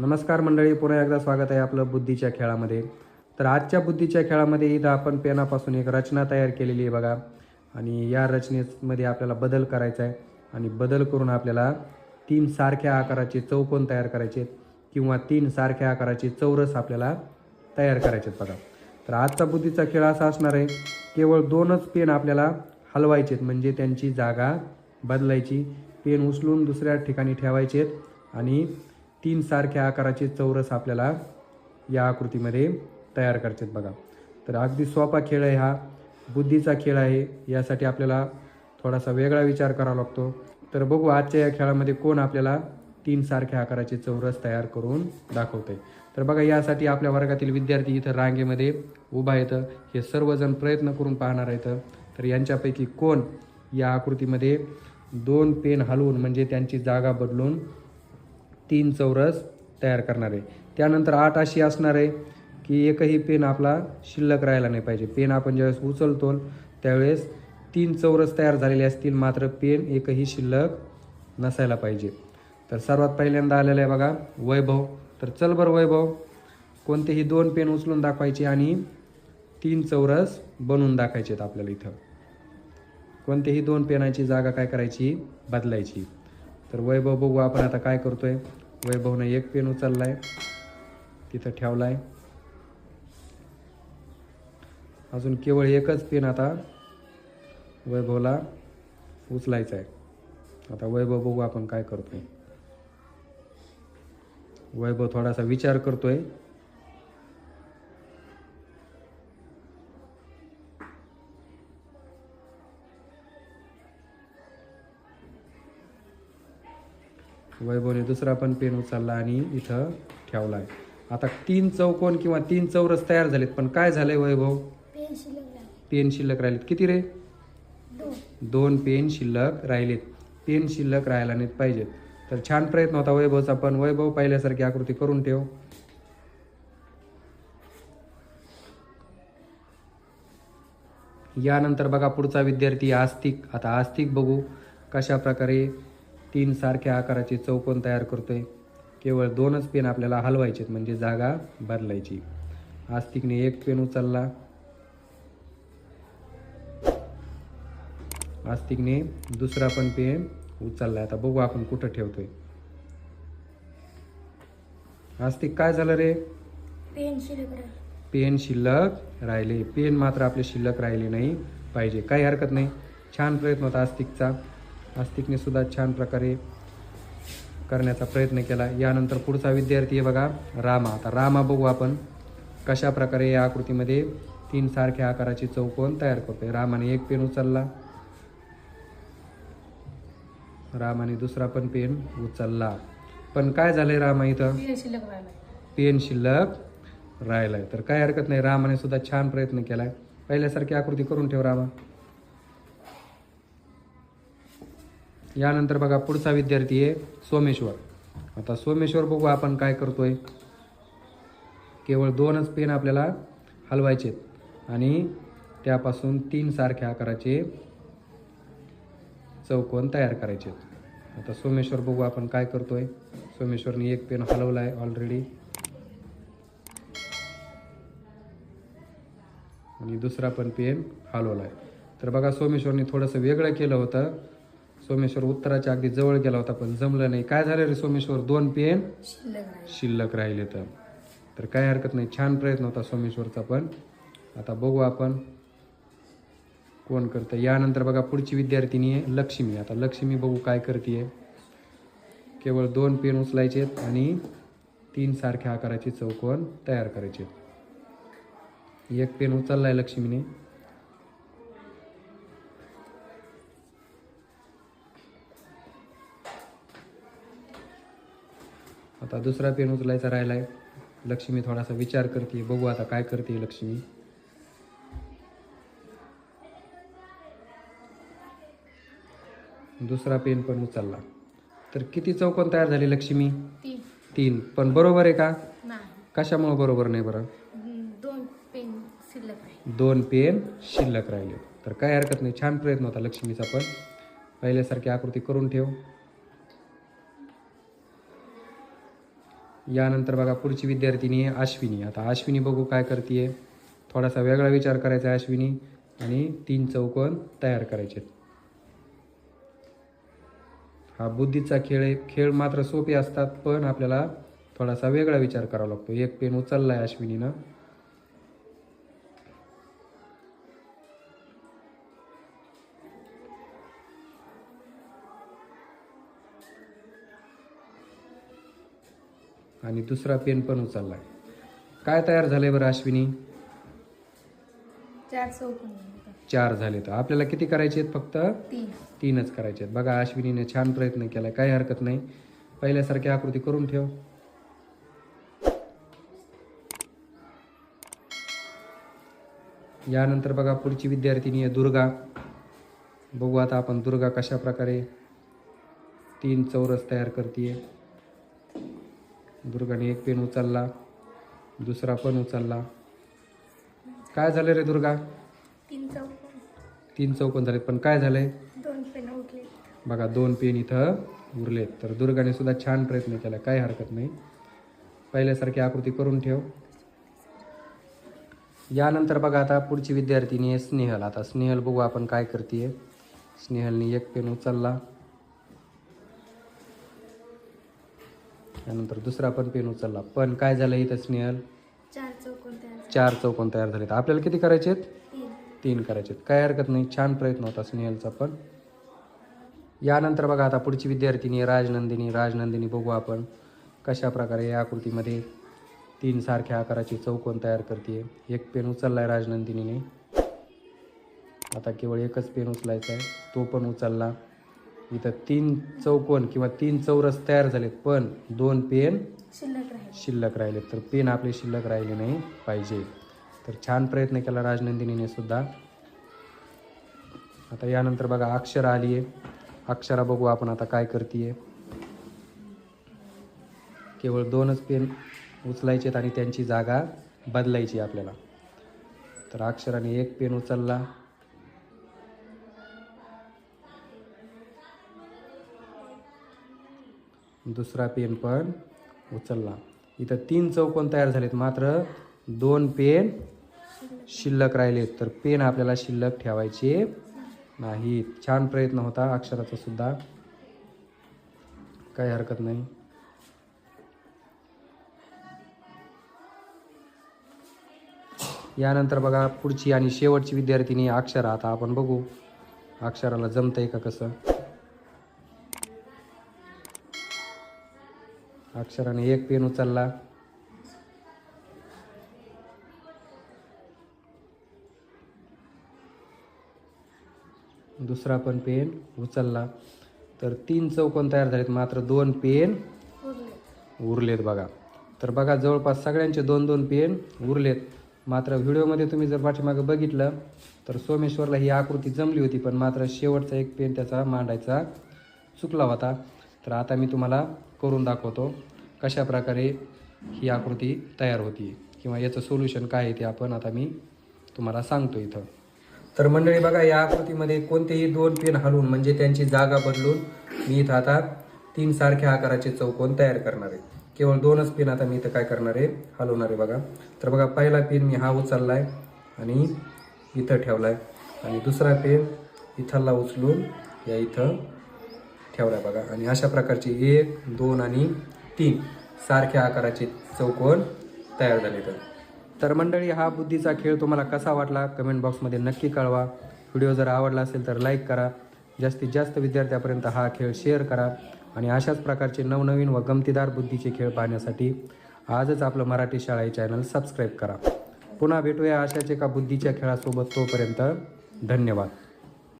नमस्कार मंडळी पुन्हा एकदा स्वागत आहे आपलं बुद्धीच्या खेळामध्ये. तर आजच्या बुद्धीच्या खेळामध्ये इथं आपण पेनापासून एक रचना तयार केलेली आहे बघा. आणि या रचनेमध्ये आपल्याला बदल करायचा आहे. आणि बदल करून आपल्याला तीन सारख्या आकाराचे चौकोन तयार करायचे आहेत किंवा तीन सारख्या आकाराचे चौरस आपल्याला तयार करायचे आहेत बघा. तर आजचा बुद्धीचा खेळ असा असणार आहे केवळ दोनच पेन आपल्याला हलवायचे आहेत. म्हणजे त्यांची जागा बदलायची पेन उचलून दुसऱ्या ठिकाणी ठेवायचे आहेत. आणि तीन सारख्या आकाराचे चौरस आपल्याला या आकृतीमध्ये तयार करायचे बघा. तर अगदी सोपा खेळ आहे हा. बुद्धीचा खेळ आहे. यासाठी आपल्याला थोडासा वेगळा विचार करावा लागतो. तर बघू आजच्या या खेळामध्ये कोण आपल्याला तीन सारख्या आकाराचे चौरस तयार करून दाखवते तर बघा यासाठी आपल्या वर्गातील विद्यार्थी इथं रांगेमध्ये उभा येतं हे सर्वजण प्रयत्न करून पाहणार आहेत. तर यांच्यापैकी कोण या आकृतीमध्ये दोन पेन हलवून म्हणजे त्यांची जागा बदलून तीन चौरस तयार करणार. आहे त्यानंतर आठ अशी असणार आहे की एकही पेन आपला शिल्लक राहायला नाही पाहिजे. पेन आपण ज्यावेळेस उचलतो त्यावेळेस तीन चौरस तयार झालेले असतील मात्र पेन एकही शिल्लक नसायला पाहिजे. तर सर्वात पहिल्यांदा आलेलं आहे बघा वैभव. तर चल बरं वैभव कोणतेही दोन पेन उचलून दाखवायचे आणि तीन चौरस बनवून दाखवायचे आहेत आपल्याला इथं. कोणतेही दोन पेनाची जागा काय करायची? बदलायची. तर वैभव बघू आपण आता काय करतोय. वैभवनं एक पेन उचललाय तिथं ठेवला आहे अजून केवळ एकच पेन आता वैभवला उचलायचा आहे आता वैभव बघू आपण काय करतोय. वैभव थोडासा विचार करतोय. वैभवने दुसरा पण पेन उचलला आणि इथं ठेवला. आहे आता तीन चौकोन किंवा तीन चौरस तयार झालेत पण काय झालंय वैभव पेन शिल्लक राहिलेत. किती रे? दोन. दोन पेन शिल्लक राहिलेत. पेन शिल्लक राहायला नाहीत पाहिजेत. तर छान प्रयत्न होता वैभवचा पण वैभव पाहिल्यासारखी आकृती करून ठेव. यानंतर बघा पुढचा विद्यार्थी आस्तिक. आता आस्तिक बघू कशा प्रकारे तीन सारख्या आकाराचे चौकोन तयार करतोय. केवळ दोनच पेन आपल्याला हलवायचे म्हणजे जागा बदलायची. आस्तिकने एक पेन उचलला. आस्तिकने दुसरा पण पेन उचललाय. आता बघू आपण कुठं ठेवतोय. आस्तिक काय झालं रे? पेन शिल्लक राहील. पेन शिल्लक राहिले. पेन मात्र आपले शिल्लक राहिले नाही पाहिजे. काही हरकत नाही. छान प्रयत्न होता आस्तिकचा. आस्तिकने सुद्धा छान प्रकारे करण्याचा प्रयत्न केला. यानंतर पुढचा विद्यार्थी आहे बघा रामा. आता रामा बघू आपण कशा प्रकारे या आकृतीमध्ये तीन सारख्या आकाराची चौकोन तयार करतोय. रामाने एक पेन उचलला. रामाने दुसरा पण पेन उचलला. पण काय झालंय रामा इथं? पेन शिल्लक राहिला पेन शिल्लक राहिलाय. तर काय हरकत नाही रामाने सुद्धा छान प्रयत्न केलाय. पहिल्यासारखी आकृती करून ठेव रामा. यानंतर बघा पुढचा विद्यार्थी आहे सोमेश्वर. आता सोमेश्वर बघू आपण काय करतोय. केवळ दोनच पेन आपल्याला हलवायचे आणि त्यापासून तीन सारख्या आकाराचे चौकोन तयार करायचे आता सोमेश्वर बघू आपण काय करतोय. सोमेश्वरने एक पेन हलवला आहे ऑलरेडी आणि दुसरा पण पेन हलवला आहे तर बघा सोमेश्वरने थोडंसं वेगळं केलं होतं. सोमेश्वर उत्तराच्या अगदी जवळ गेला होता पण जमलं नाही. काय झालं रे सोमेश्वर? दोन पेन? शिल्लक राहील. तर. तर काय हरकत नाही. छान प्रयत्न होता सोमेश्वरचा पण. आता बघू आपण कोण करतं यानंतर बघा पुढची विद्यार्थिनी आहे लक्ष्मी. आता लक्ष्मी बघू काय करते केवळ दोन पेन उचलायचे आहेत आणि तीन सारख्या आकाराचे चौकोन तयार करायचे. एक पेन उचललाय लक्ष्मीने. आता दुसरा पेन उचलायचा राहिलाय. लक्ष्मी थोडासा विचार करते बघू आता काय करते लक्ष्मी. दुसरा पेन पण उचलला. तर किती चौकोन तयार झाले लक्ष्मी? तीन. पण बरोबर आहे का? कशामुळे बरोबर नाही बरं? दोन पेन शिल्लक राहील. दोन पेन शिल्लक राहिले. तर काय हरकत नाही. छान प्रयत्न होता लक्ष्मीचा पण. पहिल्यासारखी आकृती करून ठेव. यानंतर बघा पुढची विद्यार्थिनी आहे अश्विनी. आता अश्विनी बघू काय करते थोडासा वेगळा विचार करायचा आहे अश्विनी. आणि तीन चौकोन तयार करायचे हा बुद्धीचा खेळ आहे. खेळ मात्र सोपे असतात पण आपल्याला थोडासा वेगळा विचार करावा लागतो. एक पेन उचललाय अश्विनीनं. आणि दुसरा पेन पण उचललाय. काय तयार झालंय बरं अश्विनी? चार झाले. चार झाले तर. आपल्याला किती करायचे आहेत फक्त? तीन. तीनच करायचे आहेत. बघा अश्विनीने छान प्रयत्न केलाय काही हरकत नाही. पहिल्यासारखी आकृती करून ठेव. यानंतर बघा पुढची विद्यार्थिनी आहे दुर्गा. बघू आता आपण दुर्गा कशा प्रकारे तीन चौरस तयार करते दुर्गाने एक पेन उचलला दुसरा पण उचलला. काय झालं रे दुर्गा? तीन चौकोन. तीन चौकोन झाले पण काय झालंय? दोन पेन उठले बघा दोन पेन इथं उरलेत. तर दुर्गाने सुद्धा छान प्रयत्न केला काही हरकत नाही. पहिल्यासारखी आकृती करून ठेव. यानंतर बघा आता पुढची विद्यार्थिनी आहे स्नेहल. आता स्नेहल बघू आपण काय करते स्नेहलने एक पेन उचलला. त्यानंतर दुसरा पण पेन उचलला. पण काय झालं इथं स्नेहल? चार चौकोन तयार झाले. चार चौकोन तयार झालेत. आपल्याला किती करायचे आहेत? तीन. तीन करायचे काय हरकत नाही. छान प्रयत्न होता स्नेहलचा पण. यानंतर बघा आता पुढची विद्यार्थिनी आहे राजनंदिनी. राजनंदिनी बघू आपण कशा प्रकारे या आकृतीमध्ये तीन सारख्या आकाराची चौकोन तयार करते एक पेन उचलला आहे राजनंदिनीने. आता केवळ एकच पेन उचलायचा आहे. तो पण उचलला. इथं तीन चौकोन किंवा तीन चौरस तयार झालेत पण दोन पेन शिल्लक राहील शिल्लक राहिले तर पेन आपले शिल्लक राहिले नाही पाहिजे. तर छान प्रयत्न केला राजनंदिनीने सुद्धा. आता यानंतर बघा अक्षर आली आहे अक्षरा बघू आपण आता काय करते केवळ दोनच पेन उचलायचे आणि त्यांची जागा बदलायची आपल्याला. तर अक्षराने एक पेन उचलला. दुसरा पेन पण उचलला. इथं तीन चौकोन तयार झालेत. मात्र दोन पेन शिल्लक राहिलेत. तर पेन आपल्याला शिल्लक ठेवायचे नाही छान प्रयत्न होता. अक्षराचा सुद्धा काही हरकत नाही. यानंतर बघा पुढची आणि शेवटची विद्यार्थिनी अक्षरा. आता आपण बघू अक्षराला जमतंय का कसं? अक्षराने एक पेन उचलला. दुसरा पण पेन उचलला. तर तीन चौकोन तयार झालेत मात्र दोन पेन उरलेत बघा. तर बघा जवळपास सगळ्यांचे दोन दोन पेन उरलेत. मात्र व्हिडिओमध्ये तुम्ही जर पाठीमागं बघितलं तर सोमेश्वरला ही आकृती जमली होती पण मात्र शेवटचा एक पेन त्याचा मांडायचा चुकला होता. तर आता मी तुम्हाला करून दाखवतो कशा प्रकारे ही आकृती तयार होती किंवा याचं सोल्युशन काय आहे ते आपण आता मी तुम्हाला सांगतो इथं. तर मंडळी बघा या आकृतीमध्ये कोणतेही दोन पेन हलवून म्हणजे त्यांची जागा बदलून मी इथं आता तीन सारख्या आकाराचे चौकोन तयार करणार आहे. केवळ दोनच पिन आता मी इथं काय करणार आहे? हलवणार आहे बघा. तर बघा पहिला पेन मी हा उचललाय आणि इथं ठेवलाय. आणि दुसरा पेन इथला उचलून या इथं ठेवला बघा. आणि अशा प्रकारचे एक दोन आणि तीन सारख्या आकाराचे चौकोन तयार झाले तर. तर मंडळी हा बुद्धीचा खेळ तुम्हाला कसा वाटला? कमेंट बॉक्समध्ये नक्की कळवा. व्हिडिओ जर आवडला असेल तर लाईक करा. जास्तीत जास्त विद्यार्थ्यापर्यंत हा खेळ शेअर करा. आणि अशाच प्रकारचे नवनवीन व गमतीदार बुद्धीचे खेळ पाहण्यासाठी आजच आपलं मराठी शाळा हे चॅनल सबस्क्राईब करा. पुन्हा भेटूया अशाच एका बुद्धीच्या खेळासोबत. तोपर्यंत धन्यवाद.